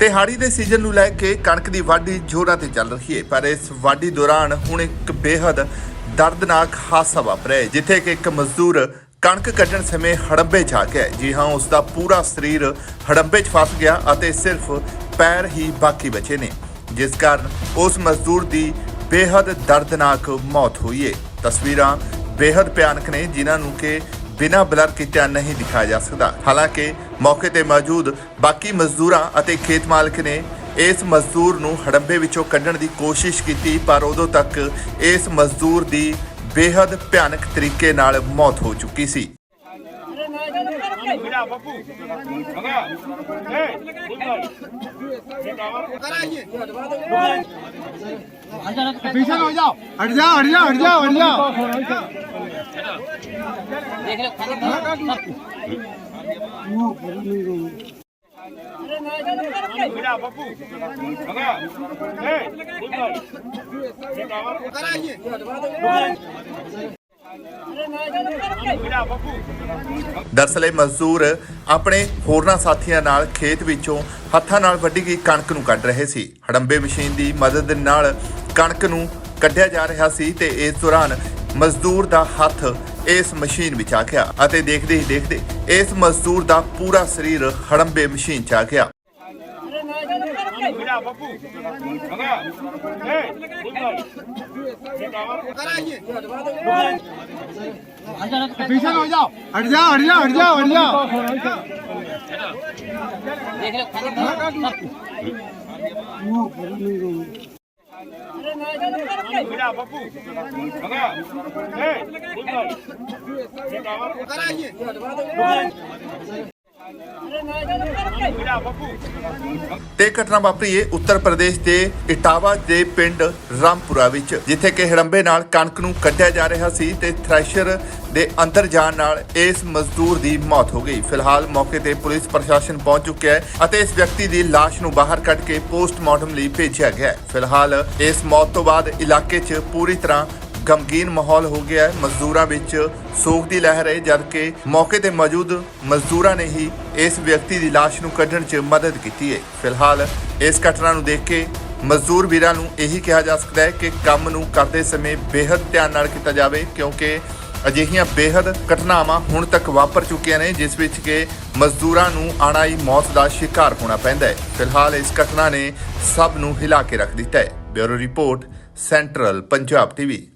ਤੇ ਹਾੜੀ ਦੇ ਸੀਜ਼ਨ ਨੂੰ ਲੈ ਕੇ ਕਣਕ ਦੀ ਵਾਢੀ ਜ਼ੋਰਾਂ ਤੇ ਚੱਲ ਰਹੀ ਹੈ, ਪਰ ਇਸ ਵਾਢੀ ਦੌਰਾਨ ਹੁਣ ਇੱਕ ਬੇਹਦ ਦਰਦਨਾਕ ਹਾਦਸਾ ਵਾਪਰਿਆ ਹੈ, ਜਿੱਥੇ ਕਿ ਇੱਕ ਮਜ਼ਦੂਰ ਕਣਕ ਕੱਢਣ ਸਮੇਂ ਹੜੰਬੇ 'ਚ ਆ ਗਿਆ ਜੀ ਹਾਂ ਉਸ ਦਾ ਪੂਰਾ ਸਰੀਰ ਹੜੰਬੇ 'ਚ ਫਸ ਗਿਆ ਅਤੇ ਸਿਰਫ ਪੈਰ ਹੀ ਬਾਕੀ ਬਚੇ ਨੇ, ਜਿਸ ਕਾਰਨ ਉਸ ਮਜ਼ਦੂਰ ਦੀ ਬੇहद ਦਰਦਨਾਕ ਮੌਤ ਹੋਈ ਹੈ। ਤਸਵੀਰਾਂ ਬੇहद ਭਿਆਨਕ ਨੇ, ਜਿਨ੍ਹਾਂ ਨੂੰ ਕਿ ਬਿਨਾਂ ਬਲਰ ਕੀਤੇ ਨਹੀਂ ਦਿਖਾਇਆ ਜਾ ਸਕਦਾ। ਹਾਲਾਂਕਿ ਮੌਕੇ ਤੇ ਮੌਜੂਦ ਬਾਕੀ ਮਜ਼ਦੂਰਾਂ ਅਤੇ ਖੇਤ ਮਾਲਕ ਨੇ ਇਸ ਮਜ਼ਦੂਰ ਨੂੰ ਹੜੰਬੇ ਵਿੱਚੋਂ ਕੱਢਣ ਦੀ ਕੋਸ਼ਿਸ਼ ਕੀਤੀ ਪਰ ਉਦੋਂ ਤੱਕ ਇਸ ਮਜ਼ਦੂਰ ਦੀ ਬੇਹੱਦ ਭਿਆਨਕ ਤਰੀਕੇ ਨਾਲ ਮੌਤ ਹੋ ਚੁੱਕੀ ਸੀ। Mira, papu. ਮਜ਼ਦੂਰ ਆਪਣੇ ਹੋਰਨਾਂ ਸਾਥੀਆਂ ਨਾਲ ਖੇਤ ਵਿੱਚੋਂ ਹੱਥਾਂ ਨਾਲ ਵੱਢੀ ਗਈ ਕਣਕ ਨੂੰ ਕੱਢ ਰਹੇ ਸੀ ਹੜੰਬੇ ਮਸ਼ੀਨ ਦੀ ਮਦਦ ਨਾਲ ਕਣਕ ਨੂੰ ਕੱਢਿਆ ਜਾ ਰਿਹਾ ਸੀ ਤੇ ਇਸ ਦੌਰਾਨ ਮਜ਼ਦੂਰ ਦਾ ਹੱਥ ਇਸ ਮਸ਼ੀਨ ਵਿੱਚ ਆ ਗਿਆ ਅਤੇ ਦੇਖਦੇ ਹੀ ਦੇਖਦੇ ਇਸ ਮਜ਼ਦੂਰ ਦਾ ਪੂਰਾ ਸਰੀਰ ਹੜੰਬੇ ਮਸ਼ੀਨ 'ਚ ਆ ਗਿਆ Mira, papu. Venga. Eh, पीछे हो जाओ हट जाओ हट जाओ हट जाओ हट जाओ Mira, papu. বাবু ਤੇ ਘਟਨਾ ਵਾਪਰੀ ਹੈ ਉੱਤਰ ਪ੍ਰਦੇਸ਼ ਦੇ ਇਟਾਵਾ ਦੇ ਪਿੰਡ ਰਾਮਪੁਰਾ ਵਿੱਚ, ਜਿੱਥੇ ਕਿ ਹੜੰਬੇ ਨਾਲ ਕਣਕ ਨੂੰ ਕੱਢਿਆ ਜਾ ਰਿਹਾ ਸੀ ਤੇ ਥ੍ਰੈਸ਼ਰ ਦੇ ਅੰਦਰ ਜਾਣ ਨਾਲ ਇਸ ਮਜ਼ਦੂਰ ਦੀ ਮੌਤ ਹੋ ਗਈ। ਫਿਲਹਾਲ ਮੌਕੇ ਤੇ ਪੁਲਿਸ ਪ੍ਰਸ਼ਾਸਨ ਪਹੁੰਚ ਚੁੱਕਿਆ ਹੈ ਅਤੇ ਇਸ ਵਿਅਕਤੀ ਦੀ ਲਾਸ਼ ਨੂੰ ਬਾਹਰ ਕੱਢ ਕੇ ਪੋਸਟਮਾਰਟਮ ਲਈ ਭੇਜਿਆ ਗਿਆ ਹੈ। ਫਿਲਹਾਲ ਇਸ ਮੌਤ ਤੋਂ ਬਾਅਦ ਇਲਾਕੇ 'ਚ ਪੂਰੀ ਤਰ੍ਹਾਂ ਗਮਗੀਨ ਮਾਹੌਲ ਹੋ ਗਿਆ ਹੈ। ਮਜ਼ਦੂਰਾਂ ਵਿੱਚ ਸੋਗ ਦੀ ਲਹਿਰ ਹੈ, ਜਦਕਿ ਮੌਕੇ ਤੇ ਮੌਜੂਦ ਮਜ਼ਦੂਰਾਂ ਨੇ ਹੀ ਇਸ ਵਿਅਕਤੀ ਦੀ লাশ ਨੂੰ ਕੱਢਣ 'ਚ ਮਦਦ ਕੀਤੀ ਹੈ। ਫਿਲਹਾਲ ਇਸ ਘਟਨਾ ਨੂੰ ਦੇਖ ਕੇ ਮਜ਼ਦੂਰ ਵੀਰਾਂ ਨੂੰ ਇਹੀ ਕਿਹਾ ਜਾ ਸਕਦਾ ਹੈ ਕਿ ਕੰਮ ਨੂੰ ਕਰਦੇ ਸਮੇਂ ਬੇਹੱਦ ਧਿਆਨ ਨਾਲ ਕੀਤਾ ਜਾਵੇ, ਕਿਉਂਕਿ ਅਜਿਹੀਆਂ ਬੇਹੱਦ ਘਟਨਾਵਾਂ ਹੁਣ ਤੱਕ ਵਾਪਰ ਚੁੱਕੀਆਂ ਨੇ, ਜਿਸ ਵਿੱਚ ਕਿ ਮਜ਼ਦੂਰਾਂ ਨੂੰ ਆਣਾਈ ਮੌਤ ਦਾ ਸ਼ਿਕਾਰ ਹੋਣਾ ਪੈਂਦਾ ਹੈ। ਫਿਲਹਾਲ ਇਸ ਘਟਨਾ ਨੇ ਸਭ ਨੂੰ ਹਿਲਾ ਕੇ ਰੱਖ ਦਿੱਤਾ ਹੈ। Bureau report, central Punjab TV.